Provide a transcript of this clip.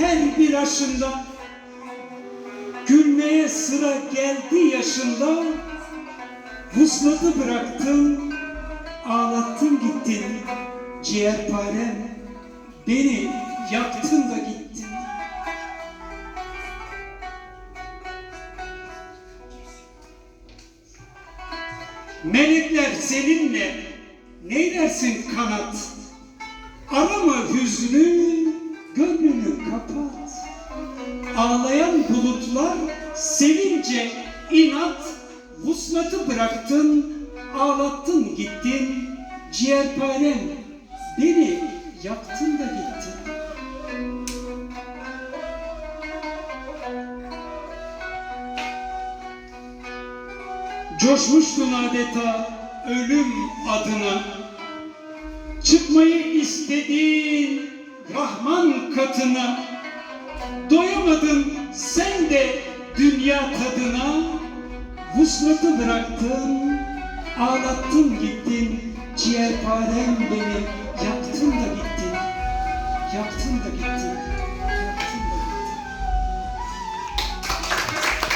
her bir aşında Gülmeye sıra geldi yaşında Vuslatı bıraktın Ağlattın gittin Ciğerparem Beni yaktın da gittin. Melekler seninle neylersin kanat? Arama hüznü Ağlayan bulutlar sevince inat Vuslatı bıraktın ağlattın gittin Ciğerparem beni yaktın da gittin. Coşmuştun adeta ölüm adına. Çıkmayı istediğin Rahman katına Doyamadın sen de dünya tadına. Vuslatı bıraktın Ağlattın gittin. Ciğerparem beni Yaktın da gittin. Yaktın da gittin